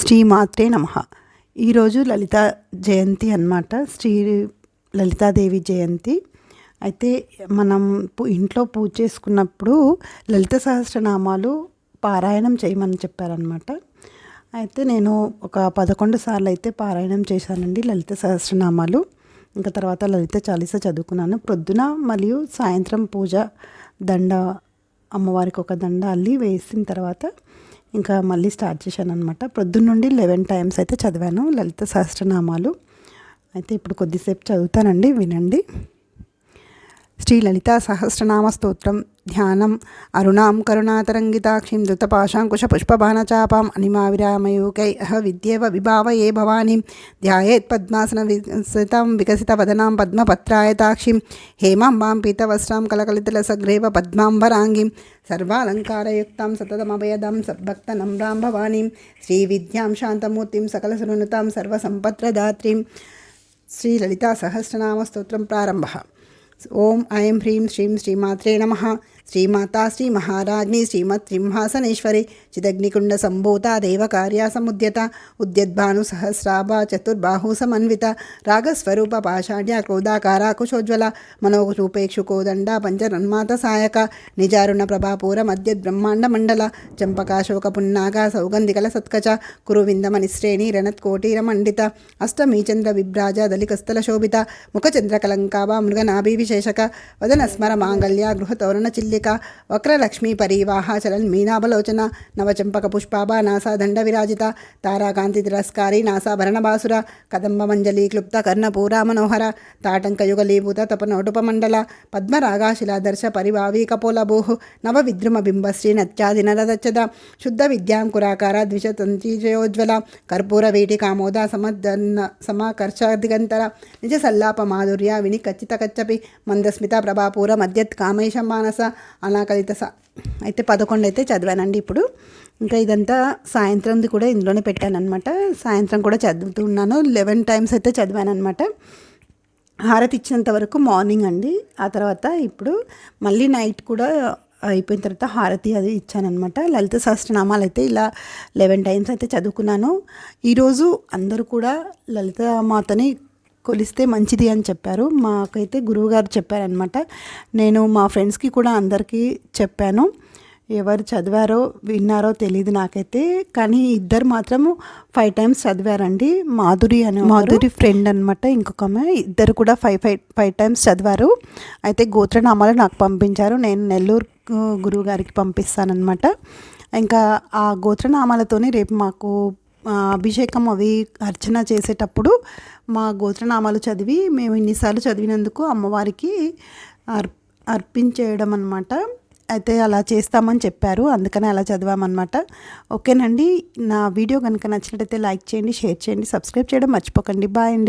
శ్రీమాత్రే నమ. ఈరోజు లలిత జయంతి అన్నమాట. శ్రీ లలితాదేవి జయంతి. అయితే మనం ఇంట్లో పూజ చేసుకున్నప్పుడు లలిత సహస్రనామాలు పారాయణం చేయమని చెప్పారనమాట అయితే నేను ఒక పదకొండు సార్లు అయితే పారాయణం చేశానండి లలిత సహస్రనామాలు. ఇంకా తర్వాత లలిత చాలీస చదువుకున్నాను. ప్రొద్దున మరియు సాయంత్రం పూజ దండ అమ్మవారికి ఒక దండ అల్లి వేసిన తర్వాత ఇంకా మళ్ళీ స్టార్ట్ చేశాను అనమాట ప్రొద్దున నుండి లెవెన్ టైమ్స్ అయితే చదివాను లలిత సహస్రనామాలు. అయితే ఇప్పుడు కొద్దిసేపు చదువుతానండి వినండి. శ్రీ లలితా సహస్రనామ స్తోత్రం ధ్యానం. అరుణాం కరుణాతరంగితాక్షిం ధృతపాశాంకుశ పుష్పబాణచాపాం అనిమావిరామయూకై అహ విద్యేవ విభావయే భవానీం. ధ్యాయేత్ పద్మాసన వికసితం వికసిత వదనాం పద్మపత్రాయతాక్షిం హేమాంబాం పీతవస్త్రాం కలకలితలసగ్రేవ పద్మాంబరాంగిం. సర్వాలంకారయుక్తాం సతతమభయదాం సద్భక్తనమ్రాం భవానీం. శ్రీవిద్యాం శాంతమూర్తిం సకలసునుతాం సర్వసంపత్రదాత్రీం. శ్రీ సహస్రనామ స్తోత్రం ప్రారంభ. ఓం ఐం హ్రీం శ్రీం శ్రీమాత్రే నమ. శ్రీమాతా శ్రీ మహారాజ్ని శ్రీమత్ సింహాసనేశ్వరి చిదగ్నికుండ సంభూత దేవకార్యా సముద్యత ఉద్యద్భాను సహస్రాభ చతుర్బాహు సమన్విత రాగస్వరూప పాషాఢ్య క్రోధాకార కుశోజ్వల మనోరూపేక్షుకోదండ పంచరన్మాత సాయక నిజారుణ ప్రభాపూర మధ్య బ్రహ్మాండ మండల చంపకాశోక పున్నాగ సౌగంధికల సత్కచ కురువిందమని శ్రేణి రణత్కోటీర మండిత అష్టమీ చంద్ర విభ్రాజ దళికస్థల శోభిత ముఖచంద్ర కలంకావ మృగనాభి విశేషక వదన స్మర మాంగళ్య గృహతోరణ చిల్లి చిల్లిక వక్రలక్ష్మీ పరీవాహ చలన్ మీనాభలోచన నవచంపక పుష్పాభ నాసా దండ విరాజిత తారాకాంతి తిరస్కారి నాసాభరణ బాసుర కదంబ మంజలి క్లుప్త కర్ణపూర మనోహర తాటంకయుగలీభూత తపనోటుపమండల పద్మరాగాశిలాదర్శ పరిభావీ కపోలభూః నవ విద్రుమ బింబశ్రీ నత్యాది నరదచ్చద శుద్ధ విద్యాంకురాకార ద్విషతంతిజయోజ్వల కర్పూర వీటి కామోద సమద్దన్న సమాకర్షాదిగంతర నిజ సల్లాప మాధుర్య విని కచ్చిత కచ్చపి మందస్మిత ప్రభాపూర మధ్యత్ కామేశం మానస అనాకలిత సా అయితే పదకొండు అయితే చదివానండి ఇప్పుడు. ఇంకా ఇదంతా సాయంత్రంది కూడా ఇందులోనే పెట్టానమాట సాయంత్రం కూడా చదువుతున్నాను లెవెన్ టైమ్స్ అయితే చదివాను అనమాట హారతి ఇచ్చినంత వరకు మార్నింగ్ అండి. ఆ తర్వాత ఇప్పుడు మళ్ళీ నైట్ కూడా అయిపోయిన తర్వాత హారతి అది ఇచ్చానమాట లలిత సహస్రనామాలు అయితే ఇలా లెవెన్ టైమ్స్ అయితే చదువుకున్నాను. ఈరోజు అందరూ కూడా లలిత మాతని కొలిస్తే మంచిది అని చెప్పారు. మాకైతే గురువుగారు చెప్పారనమాట నేను మా ఫ్రెండ్స్కి కూడా అందరికీ చెప్పాను. ఎవరు చదివారో విన్నారో తెలియదు నాకైతే. కానీ ఇద్దరు మాత్రము ఫైవ్ టైమ్స్ చదివారండి. మాధురి అని మాధురి ఫ్రెండ్ అనమాట ఇంకొక ఆమె. ఇద్దరు కూడా ఫైవ్ ఫైవ్ ఫైవ్ టైమ్స్ చదివారు. అయితే గోత్రనామాలు నాకు పంపించారు. నేను నెల్లూరు గురువు గారికి పంపిస్తానమాట ఇంకా ఆ గోత్రనామాలతోనే రేపు మాకు అభిషేకం అవి అర్చన చేసేటప్పుడు మా గోత్రనామాలు చదివి మేము ఇన్నిసార్లు చదివినందుకు అమ్మవారికి అర్ అర్పించేయడం అనమాట అయితే అలా చేస్తామని చెప్పారు. అందుకనే అలా చదివామన్నమాట. ఓకేనండి. నా వీడియో కనుక నచ్చినట్టయితే లైక్ చేయండి షేర్ చేయండి సబ్స్క్రైబ్ చేయడం మర్చిపోకండి. బాయ్ అండి.